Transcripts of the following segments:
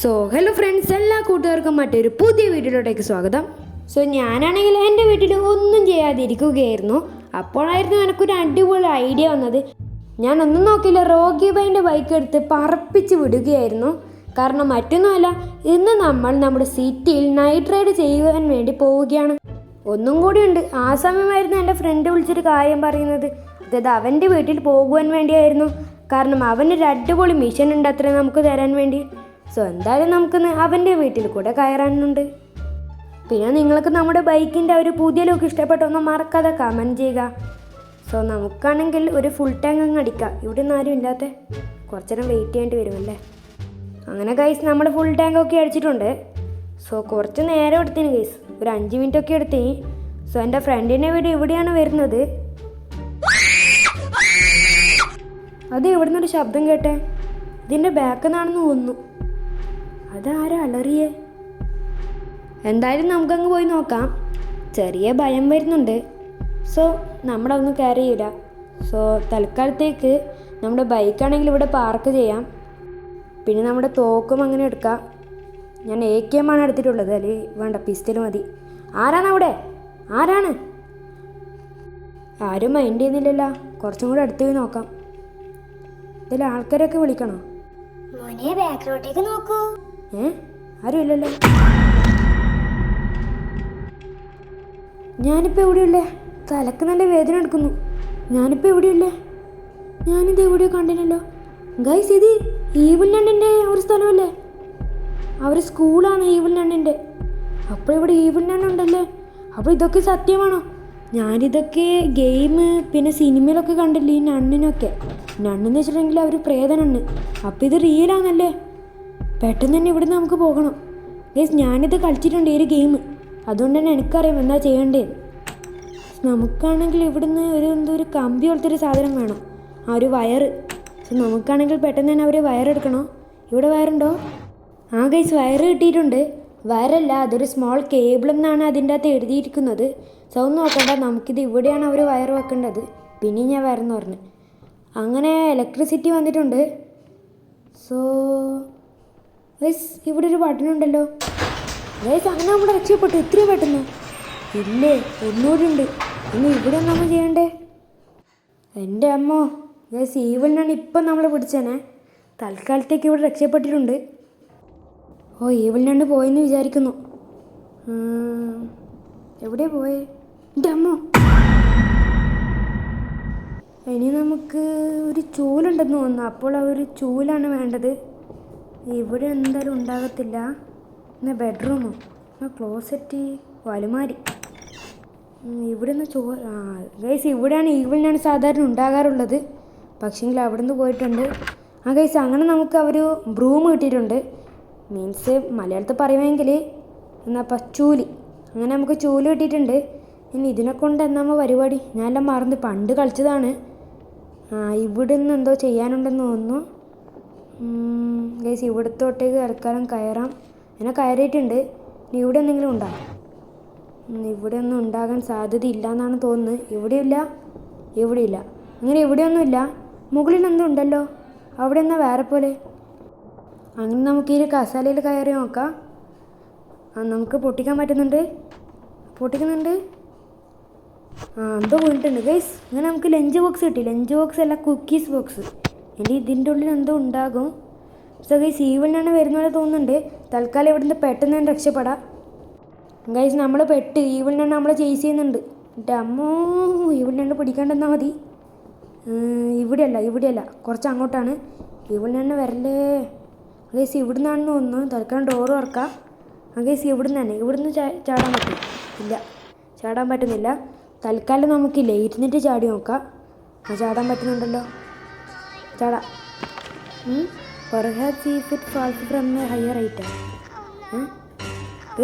So hello friends എല്ലാ കൂട്ടുകാർക്കും മറ്റൊരു പുതിയ വീഡിയോയിലോട്ടേക്ക് സ്വാഗതം. സോ ഞാനാണെങ്കിൽ എന്റെ വീട്ടിൽ ഒന്നും ചെയ്യാതിരിക്കുകയായിരുന്നു. അപ്പോഴായിരുന്നു എനിക്കൊരു അടിപൊളി ഐഡിയ വന്നത്. ഞാൻ ഒന്നും നോക്കിയില്ല റോഗി ബൈന്റെ ബൈക്ക് എടുത്ത് പറപ്പിച്ച് വിടുകയായിരുന്നു. കാരണം മറ്റൊന്നുമല്ല ഇന്ന് നമ്മൾ നമ്മുടെ സിറ്റിയിൽ നൈറ്റ് റൈഡ് ചെയ്യുവാൻ വേണ്ടി പോവുകയാണ്. ഒന്നും കൂടിയുണ്ട് ആ സമയമായിരുന്നു എന്റെ ഫ്രണ്ട് വിളിച്ചൊരു കാര്യം പറയുന്നത്. അതായത് അവന്റെ വീട്ടിൽ പോകുവാൻ വേണ്ടിയായിരുന്നു. കാരണം അവനൊരു അടിപൊളി മിഷൻ ഉണ്ട് അത്ര നമുക്ക് തരാൻ വേണ്ടി. സോ എന്തായാലും നമുക്കിന്ന് അവന്റെ വീട്ടിൽ കൂടെ കയറാനുണ്ട്. പിന്നെ നിങ്ങൾക്ക് നമ്മുടെ ബൈക്കിന്റെ ഒരു പുതിയ ലുക്ക് ഇഷ്ടപ്പെട്ടൊന്ന് മറക്കാതെ കമന്റ് ചെയ്യുക. സോ നമുക്കാണെങ്കിൽ ഒരു ഫുൾ ടാങ്ക് അങ്ങ് അടിക്കാം. ഇവിടെ ഒന്നും ആരും ഇല്ലാത്ത കുറച്ചേരം വെയിറ്റ് ചെയ്യേണ്ടി വരുമല്ലേ? അങ്ങനെ ഗൈസ് നമ്മൾ ഫുൾ ടാങ്ക് ഒക്കെ അടിച്ചിട്ടുണ്ട്. സോ കുറച്ച് നേരം എടുത്തിന് ഗൈസ് ഒരു അഞ്ച് മിനിറ്റ് ഒക്കെ എടുത്തിന് സോ എന്റെ ഫ്രണ്ടിന്റെ വീട് ഇവിടെയാണ് വരുന്നത്. അത് ഇവിടുന്നൊരു ശബ്ദം കേട്ടെ? ഇതിന്റെ ബാക്കിൽ നിന്നാണെന്ന് തോന്നുന്നു. അതാരാ അലറിയേ? എന്തായാലും നമുക്കങ്ങ് പോയി നോക്കാം. ചെറിയ ഭയം വരുന്നുണ്ട്. സോ നമ്മളൊന്നും കയറി ചെയ്യില്ല സോ തൽക്കാലത്തേക്ക് നമ്മുടെ ബൈക്കാണെങ്കിൽ ഇവിടെ പാർക്ക് ചെയ്യാം. പിന്നെ നമ്മുടെ തോക്കും അങ്ങനെ എടുക്കാം. ഞാൻ എ കെ എം ആണ് എടുത്തിട്ടുള്ളത്. അല്ലെങ്കിൽ വേണ്ട പിസ്റ്റൽ മതി. ആരാണ് അവിടെ? ആരാണ്? ആരും മൈൻഡ് ചെയ്യുന്നില്ലല്ലോ. കുറച്ചും കൂടെ അടുത്ത് പോയി നോക്കാം. ഇതിൽ ആൾക്കാരൊക്കെ വിളിക്കണോ? മോനെ ബാക്കിലോട്ടേക്ക് നോക്കൂ. ഏ? ആരുമില്ലല്ലോ? ഞാനിപ്പോൾ എവിടെയുള്ളേ? തലക്ക് നല്ല വേദന എടുക്കുന്നു. ഞാനിപ്പോൾ എവിടെയുള്ളേ? ഞാനിത് എവിടെയോ കണ്ടില്ലല്ലോ. ഗൈസ് ഇത് ഈവിൽ നണ്ണിന്റെ ഒരു സ്ഥലമല്ലേ? അവർ സ്കൂളാണ് ഈവിൽ നണ്ണിന്റെ അപ്പോൾ ഇവിടെ ഈവിൽ ലണ്ടുണ്ടല്ലേ അപ്പോൾ ഇതൊക്കെ സത്യമാണോ? ഞാനിതൊക്കെ ഗെയിം പിന്നെ സിനിമയിലൊക്കെ കണ്ടില്ലേ ഈ നണ്ണിനൊക്കെ നണ്ണെന്ന് വെച്ചിട്ടുണ്ടെങ്കിൽ അവർ പ്രേതനണ്ണ് അപ്പോൾ ഇത് റിയലാണല്ലേ പെട്ടെന്ന് തന്നെ ഇവിടുന്ന് നമുക്ക് പോകണം. ഗൈസ് ഞാനിത് കളിച്ചിട്ടുണ്ട് ഈ ഒരു ഗെയിം. അതുകൊണ്ട് തന്നെ എനിക്കറിയാം എന്താ ചെയ്യേണ്ടത്. നമുക്കാണെങ്കിൽ ഇവിടുന്ന് ഒരു എന്തോ ഒരു കമ്പി പോലത്തെ ഒരു സാധനം വേണം. ആ ഒരു വയർ സോ നമുക്കാണെങ്കിൽ പെട്ടെന്ന് തന്നെ അവർ വയറെടുക്കണോ? ഇവിടെ വയറുണ്ടോ? ആ ഗൈസ് വയർ കിട്ടിയിട്ടുണ്ട്. വയറല്ല അതൊരു സ്മോൾ കേബിൾ എന്നാണ് അതിന്റെ അകത്ത് എഴുതിയിരിക്കുന്നത്. സോ ഒന്ന് നോക്കണ്ട നമുക്കിത് ഇവിടെയാണ് അവർ വയർ വെക്കേണ്ടത്. പിന്നെ ഞാൻ വയറെന്ന് പറഞ്ഞു. അങ്ങനെ ഇലക്ട്രിസിറ്റി വന്നിട്ടുണ്ട്. സോ ഗൈസ് ഇവിടെ ഒരു ബട്ടൺ ഉണ്ടല്ലോ ഗൈസ് അങ്ങനെ നമ്മൾ രക്ഷപ്പെട്ടു. ഇത്രയും പെട്ടെന്ന്. ഇല്ലേ ഒന്നുകൂടി ഉണ്ട് ഇനി ഇവിടെ നമ്മൾ ചെയ്യണ്ടേ? എന്റെ അമ്മോ ഗൈസ് ഈവലിനാണ് ഇപ്പം നമ്മളെ പിടിച്ചേനെ. തൽക്കാലത്തേക്ക് ഇവിടെ രക്ഷപ്പെട്ടിട്ടുണ്ട്. ഓ ഈവലിനാണ്ട് പോയെന്ന് വിചാരിക്കുന്നു. എവിടെ പോയേ? എന്റെ അമ്മോ. ഇനി നമുക്ക് ഒരു ചൂലുണ്ടെന്ന് തോന്നുന്നു. അപ്പോൾ ആ ഒരു ചൂലാണ് വേണ്ടത്. ഇവിടെ എന്തായാലും ഉണ്ടാകത്തില്ല. എന്നാ ബെഡ്റൂമോ എന്നാ ക്ലോസറ്റ് വലുമാരി. ഉം, ഇവിടെ നിന്ന് ചോ ഗൈസ് ഇവിടെയാണ് ഇവിടെയാണ് സാധാരണ ഉണ്ടാകാറുള്ളത്. പക്ഷേങ്കിൽ അവിടെ നിന്ന് പോയിട്ടുണ്ട്. ആ ഗൈസ് അങ്ങനെ നമുക്ക് അവർ ബ്രൂം കിട്ടിയിട്ടുണ്ട്. മീൻസ് മലയാളത്തിൽ പറയുമെങ്കിൽ എന്നാ പച്ചൂലി അങ്ങനെ നമുക്ക് ചൂൽ കിട്ടിയിട്ടുണ്ട്. ഇനി ഇതിനെ കൊണ്ട് എന്നാ പരിപാടി? ഞാനെല്ലാം മറന്ന് പണ്ട് കളിച്ചതാണ്. ആ ഇവിടെ നിന്ന് എന്തോ ചെയ്യാനുണ്ടെന്ന് തോന്നുന്നു. ഗൈസ് ഇവിടത്തോട്ടേക്ക് തൽക്കാലം കയറാം. അങ്ങനെ കയറിയിട്ടുണ്ട്. ഇനി ഇവിടെ എന്തെങ്കിലും ഉണ്ടോ? ഇവിടെ ഒന്നും ഉണ്ടാകാൻ സാധ്യതയില്ല എന്നാണ് തോന്നുന്നത്. ഇവിടെയില്ല ഇവിടെയില്ല. അങ്ങനെ ഇവിടെയൊന്നുമില്ല. മുകളിൽ എന്തോ ഉണ്ടല്ലോ. അവിടെ എന്നാ വേറെ പോലെ? അങ്ങനെ നമുക്ക് ഈ കസാലയിൽ കയറി നോക്കാം. ആ നമുക്ക് പൊട്ടിക്കാൻ പറ്റുന്നുണ്ട്. പൊട്ടിക്കുന്നുണ്ട്. ആ എന്തോ വീണിട്ടുണ്ട് ഗൈസ് അങ്ങനെ നമുക്ക് ലഞ്ച് ബോക്സ് കിട്ടി. ലഞ്ച് ബോക്സ് അല്ല കുക്കീസ് ബോക്സ് ഇനി ഇതിന്റെ ഉള്ളിൽ എന്തോ ഉണ്ടാകും. സോ ഗൈസ് ഈവനാണ് വരുന്ന തോന്നുന്നുണ്ട്. തൽക്കാലം ഇവിടുന്ന് പെട്ടെന്ന് തന്നെ രക്ഷപ്പെടാം. ഗൈസ് നമ്മൾ പെട്ട് ഈവലിനാണ് നമ്മളെ ചേസ് ചെയ്യുന്നുണ്ട്. എന്റെ അമ്മോ ഈവനാണ് പിടിക്കാണ്ടെന്നാൽ മതി. ഇവിടെയല്ല ഇവിടെയല്ല. കുറച്ച് അങ്ങോട്ടാണ്. ഈവനാണ് വരല്ലേ ഗൈസ് ഇവിടുന്നാണെന്ന് തോന്നുന്നു. തൽക്കാലം ഡോറ് തുറക്കാം. ഗൈസ് ഇവിടുന്ന് തന്നെ. ഇവിടുന്ന് ചാടാൻ പറ്റും ഇല്ല ചാടാൻ പറ്റുന്നില്ല. തൽക്കാലം നമുക്കില്ലേ ഇരുന്നിട്ട് ചാടി നോക്കാം. ചാടാൻ പറ്റുന്നുണ്ടല്ലോ. ചാടാം. Perhaps if it falls from a higher item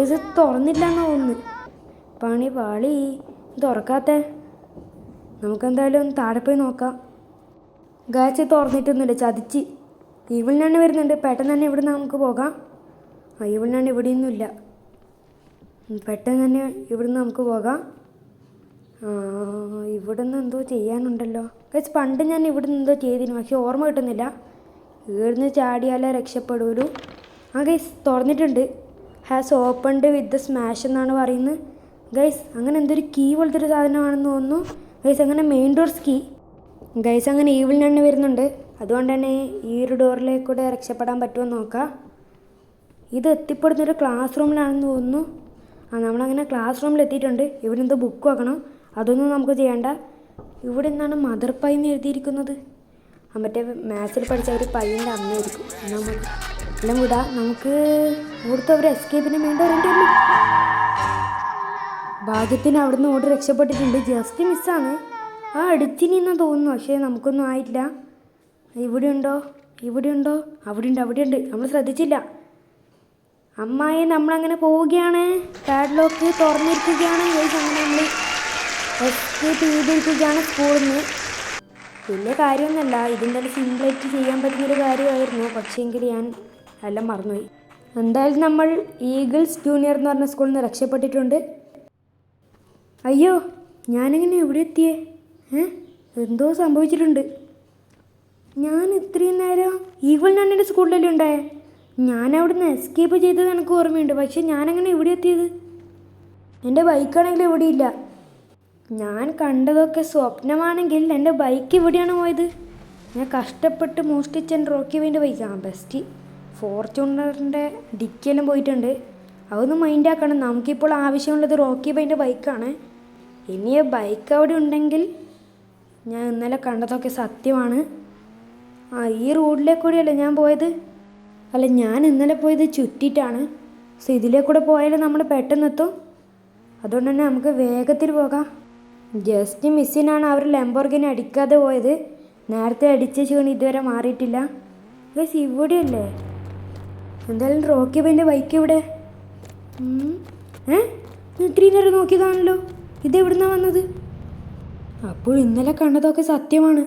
ഇത് തുറന്നില്ല എന്നാ ഒന്ന് പണി പാളി. തുറക്കാത്ത. നമുക്കെന്തായാലും താഴെ പോയി നോക്കാം. ഗാച്ച് തുറന്നിട്ടൊന്നുമില്ല. ചതിച്ച്. ഈവിളിനാണ് വരുന്നുണ്ട്. പെട്ടെന്ന് തന്നെ ഇവിടെ നമുക്ക് പോകാം. ആ ഈവിളിനാണ് ഇവിടെയൊന്നുമില്ല. പെട്ടെന്ന് തന്നെ ഇവിടുന്ന് നമുക്ക് പോകാം. ആ, ഇവിടുന്ന് എന്തോ ചെയ്യാനുണ്ടല്ലോ. ഗൈസ് പണ്ട് ഞാൻ ഇവിടുന്ന് എന്തോ ചെയ്തിരുന്നു പക്ഷെ ഓർമ്മ കിട്ടുന്നില്ല. ഇവിടുന്ന് ചാടിയാലേ രക്ഷപ്പെടൂലൂ ആ ഗൈസ് തുറന്നിട്ടുണ്ട്. ഹാസ് ഓപ്പൺഡ് വിത്ത് സ്മാഷ് എന്നാണ് പറയുന്നത്. ഗൈസ് അങ്ങനെ എന്തൊരു കീ പോലത്തെ ഒരു സാധനമാണെന്ന് തോന്നുന്നു. ഗൈസ് അങ്ങനെ മെയിൻ ഡോർസ് കീ ഗൈസ് അങ്ങനെ ഈവിൽ തന്നെ വരുന്നുണ്ട്. അതുകൊണ്ട് തന്നെ ഈ ഒരു ഡോറിലേക്ക് കൂടെ രക്ഷപ്പെടാൻ പറ്റുമോ നോക്കാം. ഇത് എത്തിപ്പെടുന്നൊരു ക്ലാസ് റൂമിലാണെന്ന് തോന്നുന്നു. ആ നമ്മളങ്ങനെ ക്ലാസ് റൂമിൽ എത്തിയിട്ടുണ്ട്. ഇവിടെ എന്തോ ബുക്ക് വെക്കണം. അതൊന്നും നമുക്ക് ചെയ്യണ്ട. ഇവിടെ നിന്നാണ് മദർ പൈ എന്ന് എഴുതിയിരിക്കുന്നത്. മറ്റേ മാത്സിൽ പഠിച്ച ഒരു പയ്യന്റെ അമ്മയായിരിക്കും മതി. എല്ലാം വിടാ നമുക്ക് ഇവിടുത്തെ ഒരു എസ്കേപ്പിന് വേണ്ടി വരേണ്ടിയുള്ളൂ ഭാഗ്യത്തിന് അവിടുന്ന് ഓടി രക്ഷപ്പെട്ടിട്ടുണ്ട്. ജസ്റ്റ് മിസ്സാണ് ആ അടുത്തിനിന്നാ തോന്നുന്നു. പക്ഷേ നമുക്കൊന്നും ആയില്ല ഇവിടെ ഉണ്ടോ? ഇവിടെ ഉണ്ടോ? അവിടെ ഉണ്ട് അവിടെ ഉണ്ട്. നമ്മൾ ശ്രദ്ധിച്ചില്ല. അമ്മായി നമ്മളങ്ങനെ പോവുകയാണ്. പാഡ്ലോക്ക് തുറന്നിരിക്കുകയാണ്. അങ്ങനെ നമ്മൾ എസ്കേപ്പ് ചെയ്തിരിക്കുകയാണ് സ്കൂളിൽ നിന്ന് വലിയ കാര്യമൊന്നുമല്ല ഇതിന്റെ സിമ്പിളായിട്ട് ചെയ്യാൻ പറ്റുന്നൊരു കാര്യമായിരുന്നു. പക്ഷേങ്കിൽ ഞാൻ എല്ലാം മറന്നുപോയി. എന്തായാലും നമ്മൾ ഈഗിൾസ് ജൂനിയർ എന്ന് പറഞ്ഞ സ്കൂളിൽ നിന്ന് രക്ഷപ്പെട്ടിട്ടുണ്ട്. അയ്യോ ഞാനെങ്ങനെ എവിടെ എത്തിയേ? ഏ? എന്തോ സംഭവിച്ചിട്ടുണ്ട്. ഞാൻ ഇത്രയും നേരം ഈഗിൾ നണ്ണിന്റെ സ്കൂളിലല്ലേ ഉണ്ടായേ? ഞാൻ അവിടുന്ന് എസ്കേപ്പ് ചെയ്തത് എനിക്ക് ഓർമ്മയുണ്ട്. പക്ഷെ ഞാനങ്ങനെ എവിടെ എത്തിയത്? എന്റെ ബൈക്കാണെങ്കിൽ ഇവിടെയില്ല ഞാൻ കണ്ടതൊക്കെ സ്വപ്നമാണെങ്കിൽ എന്റെ ബൈക്ക് എവിടെയാണ് പോയത്. ഞാൻ കഷ്ടപ്പെട്ട് മോഷ്ടിച്ച എന്റെ റോക്കി വേന്റെ ബൈക്കാണ് ബെസ്റ്റ് ഫോർച്യൂണറിന്റെ ഡിക്കിയെല്ലാം പോയിട്ടുണ്ട്. അതൊന്നും മൈൻഡ് ആക്കണം. നമുക്കിപ്പോൾ ആവശ്യമുള്ളത് റോക്കി ബൈന്റെ ബൈക്കാണ് ഇനി ബൈക്ക് അവിടെ ഉണ്ടെങ്കിൽ ഞാൻ ഇന്നലെ കണ്ടതൊക്കെ സത്യമാണ്. ആ ഈ റോഡിലേ കൂടെയല്ലേ ഞാൻ പോയത്? അല്ല ഞാൻ ഇന്നലെ പോയത് ചുറ്റിയിട്ടാണ് സോ ഇതിലേ കൂടെ നമ്മൾ പെട്ടെന്ന് എത്തും അതുകൊണ്ട് തന്നെ നമുക്ക് വേഗത്തിൽ പോകാം. ജസ്റ്റ് മിസ്സിനാണ് അവർ ലംബോർഗിനെ അടിക്കാതെ പോയത്. നേരത്തെ അടിച്ച ക്ഷീണം ഇതുവരെ മാറിയിട്ടില്ല. ഗസ് ഇവിടെയല്ലേ? എന്തായാലും റോക്കി ബൈന്റെ ബൈക്ക് ഇവിടെ. ഏ? ഇത്രയും നേരം നോക്കിയതാണല്ലോ. ഇത് എവിടുന്നാ വന്നത്? അപ്പോൾ ഇന്നലെ കണ്ടതൊക്കെ സത്യമാണ്.